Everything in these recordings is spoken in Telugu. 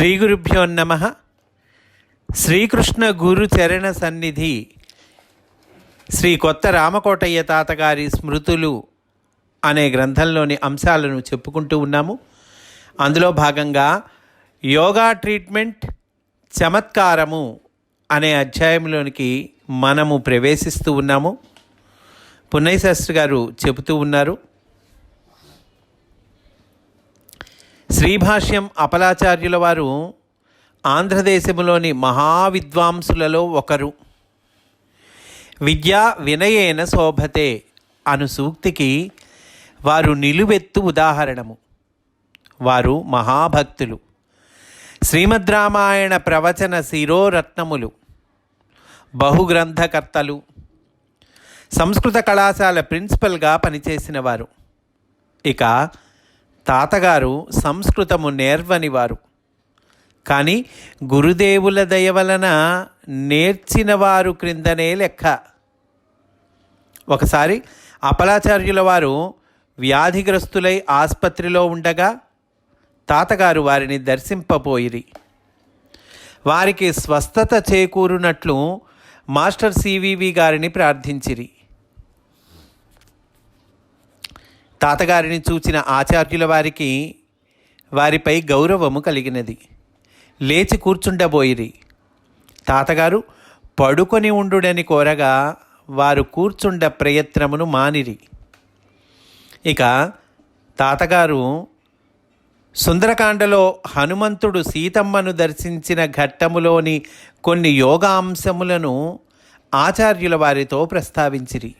శ్రీ గురుభ్యో నమ. శ్రీకృష్ణ గురు చరణ సన్నిధి. శ్రీ కొత్త రామకోటయ్య తాతగారి స్మృతులు అనే గ్రంథంలోని అంశాలను చెప్పుకుంటూ ఉన్నాము. అందులో భాగంగా యోగా ట్రీట్మెంట్ చమత్కారము అనే అధ్యాయంలోనికి మనము ప్రవేశిస్తూ ఉన్నాము. పున్నయ్య శాస్త్రి గారు చెబుతూ ఉన్నారు. శ్రీభాష్యం అపలాచార్యుల వారు ఆంధ్రదేశములోని మహావిద్వాంసులలో ఒకరు. విద్యా వినయేన శోభతే అను సూక్తికి వారు నిలువెత్తు ఉదాహరణము. వారు మహాభక్తులు. శ్రీమద్ రామాయణ ప్రవచన శిరోరత్నములు. బహుగ్రంథకర్తలు. సంస్కృత కళాశాల ప్రిన్సిపల్గా పనిచేసిన వారు. ఇక తాతగారు సంస్కృతము నేర్వని వారు కానీ గురుదేవుల దయ వలన నేర్చిన వారు క్రిందనే లెక్క. ఒకసారి అపలాచార్యుల వారు వ్యాధిగ్రస్తులై ఆసుపత్రిలో ఉండగా తాతగారు వారిని దర్శింపబోయిరి. వారికి స్వస్థత చేకూరునట్లు మాస్టర్ సివివి గారిని ప్రార్థించిరి. తాతగారిని చూచిన ఆచార్యుల వారికి వారిపై గౌరవము కలిగినది. లేచి కూర్చుండబోయిరి. తాతగారు పడుకొని ఉండుడని కోరగా వారు కూర్చుండ ప్రయత్నమును మానిరి. ఇక తాతగారు సుందరకాండలో హనుమంతుడు సీతమ్మను దర్శించిన ఘట్టములోని కొన్ని యోగాంశములను ఆచార్యుల వారితో ప్రస్తావించిరి.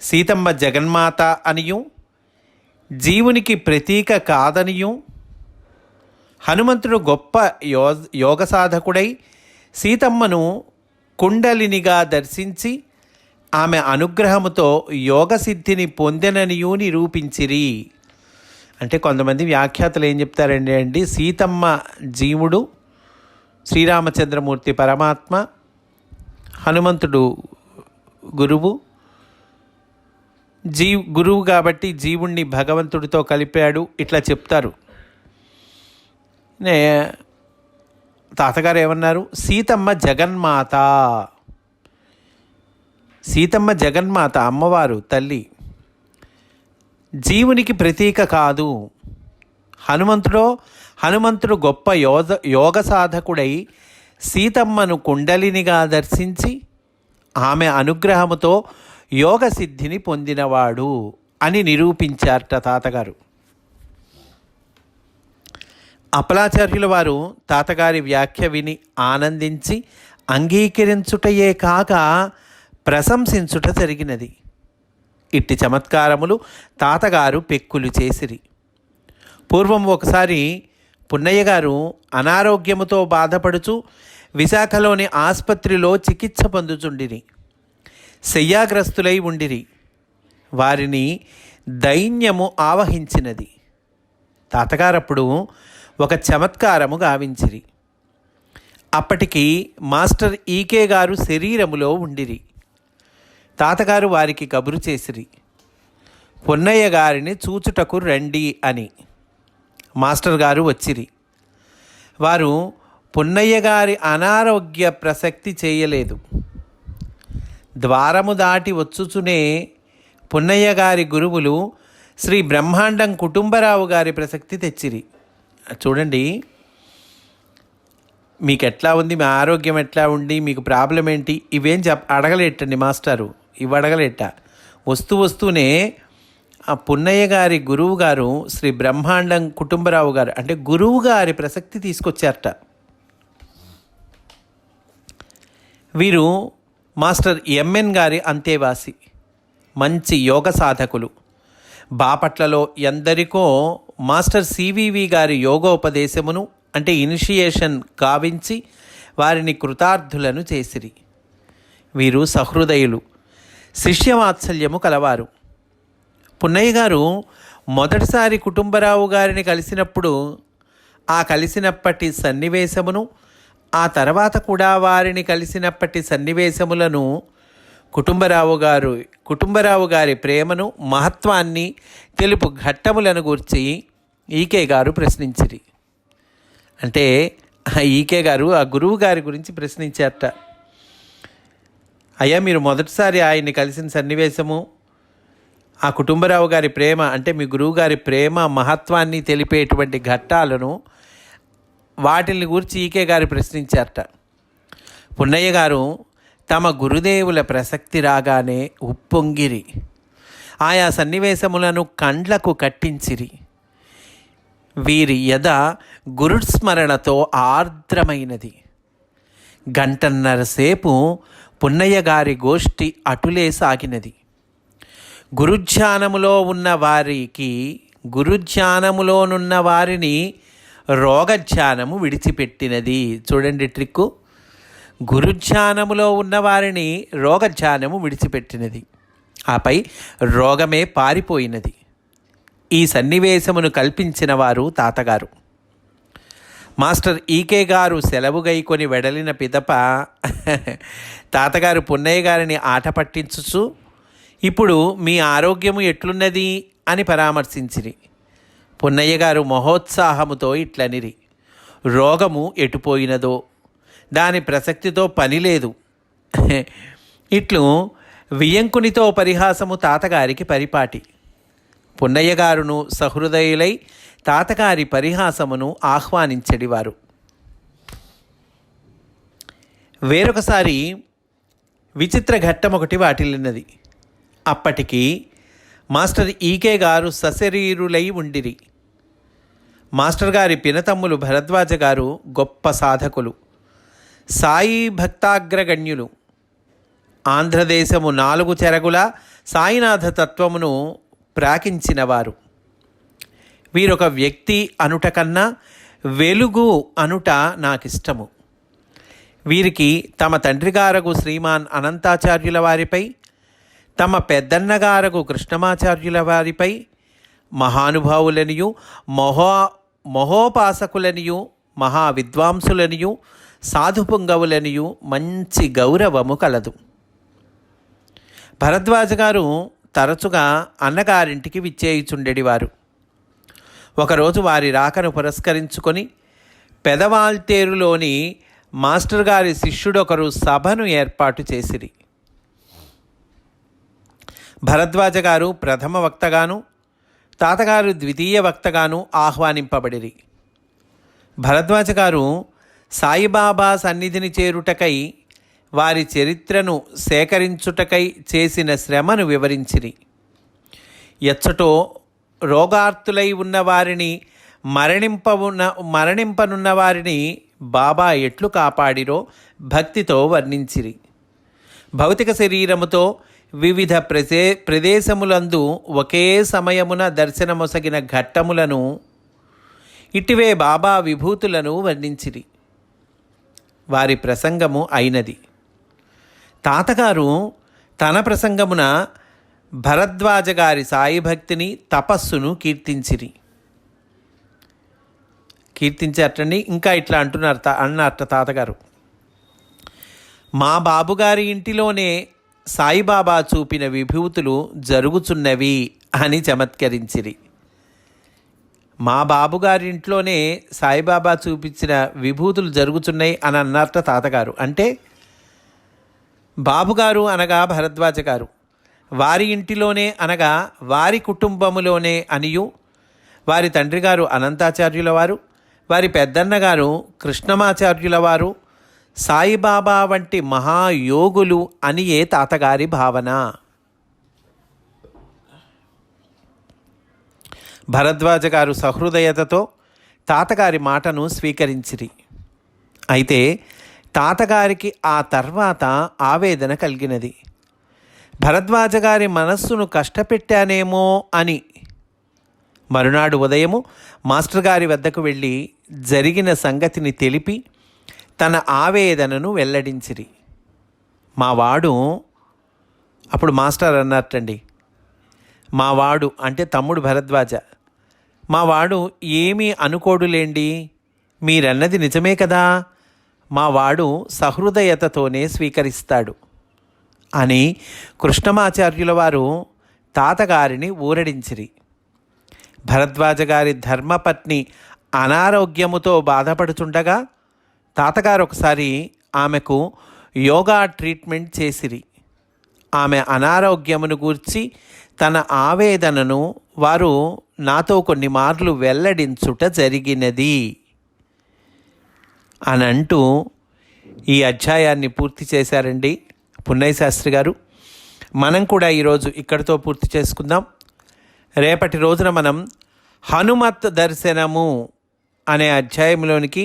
సీతమ్మ జగన్మాత అనియు జీవునికి ప్రతీక కాదనియు హనుమంతుడు గొప్ప యో యోగ సాధకుడై సీతమ్మను కుండలినిగా దర్శించి ఆమె అనుగ్రహముతో యోగ సిద్ధిని పొందెననియు నిరూపించిరి. అంటే కొంతమంది వ్యాఖ్యాతలు ఏం చెప్తారండి అండి? సీతమ్మ జీవుడు శ్రీరామచంద్రమూర్తి పరమాత్మ హనుమంతుడు గురువు జీ గురువు కాబట్టి జీవుణ్ణి భగవంతుడితో కలిపాడు ఇట్లా చెప్తారు. నే తాతగారు ఏమన్నారు? సీతమ్మ జగన్మాత. సీతమ్మ జగన్మాత అమ్మవారు తల్లి. జీవునికి ప్రతీక కాదు. హనుమంతుడో హనుమంతుడు గొప్ప యోగ యోగ సాధకుడై సీతమ్మను కుండలినిగా దర్శించి ఆమె అనుగ్రహముతో యోగ సిద్ధిని పొందినవాడు అని నిరూపించారట తాతగారు. అపలాచార్యుల వారు తాతగారి వ్యాఖ్య విని ఆనందించి అంగీకరించుటయే కాక ప్రశంసించుట జరిగినది. ఇట్టి చమత్కారములు తాతగారు పెక్కులు చేసిరి. పూర్వం ఒకసారి పున్నయ్య గారు అనారోగ్యముతో బాధపడుచు విశాఖలోని ఆసుపత్రిలో చికిత్స పొందుచుండిరి. శయ్యాగ్రస్తులై ఉండిరి. వారిని దైన్యము ఆవహించినది. తాతగారప్పుడు ఒక చమత్కారము గావించిరి. అప్పటికి మాస్టర్ ఈకే గారు శరీరములో ఉండిరి. తాతగారు వారికి కబురు చేసిరి. పొన్నయ్య గారిని చూచుటకు రండి అని మాస్టర్ గారు వచ్చిరి. వారు పొన్నయ్య గారి అనారోగ్య ప్రసక్తి చేయలేదు. ద్వారము దాటి వచ్చుచునే పున్నయ్య గారి గురువులు శ్రీ బ్రహ్మాండం కుటుంబరావు గారి ప్రసక్తి తెచ్చిరి. చూడండి మీకు ఎట్లా ఉంది? మీ ఆరోగ్యం ఎట్లా ఉంది? మీకు ప్రాబ్లం ఏంటి? ఇవేం చెప్ అడగలేటండి మాస్టారు. ఇవి అడగలేట. వస్తూ వస్తూనే ఆ పున్నయ్య గారి గురువు గారు శ్రీ బ్రహ్మాండం కుటుంబరావు గారు అంటే గురువు గారి ప్రసక్తి తీసుకొచ్చారట. వీరు మాస్టర్ ఎంఎన్ గారి అంతేవాసి మంచి యోగ సాధకులు. బాపట్లలో ఎందరికో మాస్టర్ సివివి గారి యోగోపదేశమును అంటే ఇనిషియేషన్ కావించి వారిని కృతార్థులను చేసిరి. వీరు సహృదయులు శిష్యవాత్సల్యము కలవారు. పున్నయ్య గారు మొదటిసారి కుటుంబరావు గారిని కలిసినప్పుడు ఆ కలిసినప్పటి సన్నివేశమును ఆ తర్వాత కూడా వారిని కలిసినప్పటి సన్నివేశములను కుటుంబరావు గారు కుటుంబరావు గారి ప్రేమను మహత్వాన్ని తెలుపు ఘట్టములను గూర్చి ఈకే గారు ప్రశ్నించిరి. అంటే ఈకే గారు ఆ గురువు గారి గురించి ప్రశ్నించారట. అయ్యా మీరు మొదటిసారి ఆయన్ని కలిసిన సన్నివేశము ఆ కుటుంబరావు గారి ప్రేమ అంటే మీ గురువు గారి ప్రేమ మహత్వాన్ని తెలిపేటువంటి ఘట్టాలను వాటిని గురించి ఈకే గారు ప్రశ్నించారట. పున్నయ్య గారు తమ గురుదేవుల ప్రసక్తి రాగానే ఉప్పొంగిరి. ఆయా సన్నివేశములను కండ్లకు కట్టించిరి. వీరి యద గురుస్మరణతో ఆర్ద్రమైనది. గంటన్నరసేపు పున్నయ్య గారి గోష్ఠి అటులే సాగినది. గురుధ్యానములో ఉన్న వారికి గురుధ్యానములోనున్న వారిని రోగధ్యానము విడిచిపెట్టినది. చూడండి ట్రిక్కు. గురుధ్యానములో ఉన్నవారిని రోగధ్యానము విడిచిపెట్టినది. ఆపై రోగమే పారిపోయినది. ఈ సన్నివేశమును కల్పించిన వారు తాతగారు. మాస్టర్ ఈకే గారు సెలవు గైకొని వెడలిన పిదప తాతగారు పున్నయ్య గారిని ఆట పట్టించుచు ఇప్పుడు మీ ఆరోగ్యము ఎట్లున్నది? అని పరామర్శించిరి. పొన్నయ్య గారు మహోత్సాహముతో ఇట్లనిరి. రోగము ఎటుపోయినదో దాని ప్రసక్తితో పని లేదు. ఇట్లు వియంకునితో పరిహాసము తాతగారికి పరిపాటి. పున్నయ్య గారును సహృదయులై తాతగారి పరిహాసమును ఆహ్వానించడివారు. వేరొకసారి విచిత్ర ఘట్టం ఒకటి వాటిల్లినది. అప్పటికి మాస్టర్ ఈకే గారు సశరీరులై ఉండిరి. మాస్టర్ గారి పినతమ్ములు భరద్వాజ గారు గొప్ప సాధకులు. సాయి భక్తాగ్రగణ్యులు. ఆంధ్రదేశము నాలుగు చెరగుల సాయినాథ తత్వమును ప్రాకించినవారు. వీరొక వ్యక్తి అనుట కన్నా వెలుగు అనుట నాకిష్టము. వీరికి తమ తండ్రిగారగు శ్రీమాన్ అనంతాచార్యుల వారిపై తమ పెద్దన్నగారగు కృష్ణమాచార్యుల వారిపై మహానుభావులనియు మహో మహోపాసకులనియు మహావిద్వాంసులనియు సాధుపుంగవులనియు మంచి గౌరవము కలదు. భరద్వాజ గారు తరచుగా అన్నగారింటికి విచ్చేయుచుండెడివారు. ఒకరోజు వారి రాకను పురస్కరించుకొని పెదవాల్తేరులోని మాస్టర్ గారి శిష్యుడొకరు సభను ఏర్పాటు చేసిరి. భరద్వాజ గారు ప్రథమ వక్తగాను తాతగారు ద్వితీయ వక్తగాను ఆహ్వానింపబడిరి. భరద్వాజ గారు సాయిబాబా సన్నిధిని చేరుటకై వారి చరిత్రను సేకరించుటకై చేసిన శ్రమను వివరించిరి. ఎచ్చటో రోగార్తులై ఉన్న వారిని మరణింపవున్న మరణింపనున్న వారిని బాబా ఎట్లు కాపాడిరో భక్తితో వర్ణించిరి. భౌతిక శరీరముతో వివిధ ప్రదే ప్రదేశములందు ఒకే సమయమున దర్శనమొసగిన ఘట్టములను ఇటివే బాబా విభూతులను వర్ణించిరి. వారి ప్రసంగము అయినది. తాతగారు తన ప్రసంగమున భరద్వాజ గారి సాయి భక్తిని తపస్సును కీర్తించిరి. కీర్తించారటండి ఇంకా ఇట్లా అంటున్నారు తా అన్నారట తాతగారు. మా బాబుగారి ఇంటిలోనే సాయిబాబా చూపిన విభూతులు జరుగుచున్నవి అని చమత్కరించిరి. మా బాబుగారి ఇంట్లోనే సాయిబాబా చూపించిన విభూతులు జరుగుతున్నాయి అని అన్నారట తాతగారు. అంటే బాబుగారు అనగా భరద్వాజ గారు. వారి ఇంటిలోనే అనగా వారి కుటుంబములోనే అనియు వారి తండ్రి గారు అనంతాచార్యుల వారు వారి పెద్దన్నగారు కృష్ణమాచార్యుల వారు సాయిబాబా వంటి మహాయోగులు అనియే తాతగారి భావన? భరద్వాజ గారు సహృదయతతో తాతగారి మాటను స్వీకరించిరి. అయితే తాతగారికి ఆ తర్వాత ఆవేదన కలిగినది. భరద్వాజ గారి మనస్సును కష్టపెట్టానేమో అని. మరునాడు ఉదయము మాస్టర్ గారి వద్దకు వెళ్ళి జరిగిన సంగతిని తెలిపి తన ఆవేదనను వెల్లడించిరి. మా వాడు అప్పుడు మాస్టర్ అన్నట్టండి మా వాడు అంటే తమ్ముడు భరద్వాజ. మా వాడు ఏమీ అనుకోడులేండి మీరన్నది నిజమే కదా మా వాడు సహృదయతతోనే స్వీకరిస్తాడు. అని కృష్ణమాచార్యుల వారు తాతగారిని ఊరడించిరి. భరద్వాజ గారి ధర్మపత్ని అనారోగ్యముతో బాధపడుతుండగా తాతగారు ఒకసారి ఆమెకు యోగా ట్రీట్మెంట్ చేసిరి. ఆమె అనారోగ్యమును గూర్చి తన ఆవేదనను వారు నాతో కొన్ని మార్లు వెల్లడించుట జరిగినది అని అంటూ ఈ అధ్యాయాన్ని పూర్తి చేశారండి పున్నయ్య శాస్త్రి గారు. మనం కూడా ఈరోజు ఇక్కడితో పూర్తి చేసుకుందాం. రేపటి రోజున మనం హనుమత్ దర్శనము అనే అధ్యాయంలోనికి